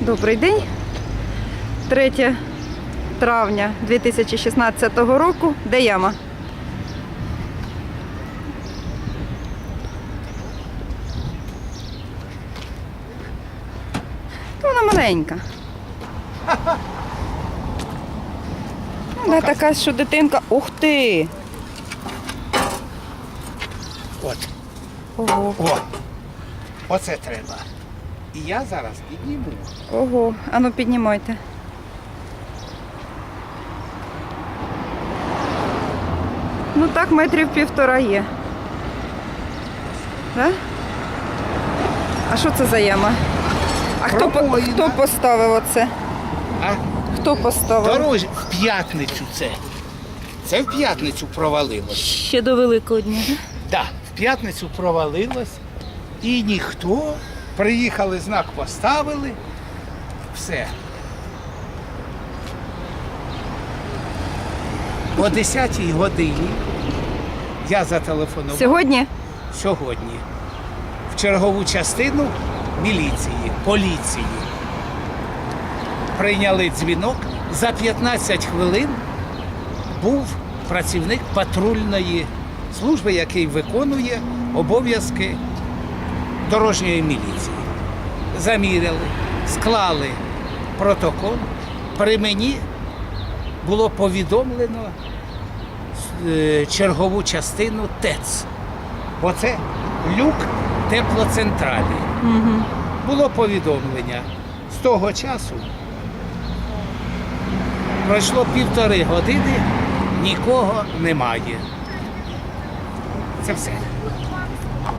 Добрий день. 3 травня 2016 року. Де яма? Вона маленька. Вона така, що дитинка. Ух ти! От, Ого, о, оце треба. І я зараз підніму. ого. Ану піднімайте. Ну так, метрів півтора є. Да? А що це за яма? А хто, по- хто поставив оце? А Хто поставив? дорож в п'ятницю це. Це в п'ятницю провалилось. Ще до Великого дня. да? Так, в п'ятницю провалилось. І ніхто. Приїхали, знак поставили. Все. О 10-й годині я зателефонував. Сьогодні? сьогодні в чергову частину міліції, поліції. Прийняли дзвінок. За 15 хвилин був працівник патрульної служби, який виконує обов'язки дорожньої міліції. Заміряли, склали протокол. При мені було повідомлено е, чергову частину ТЕЦ. Бо це люк теплоцентралі. Угу. Було повідомлення. З того часу пройшло півтори години, нікого немає. Це все.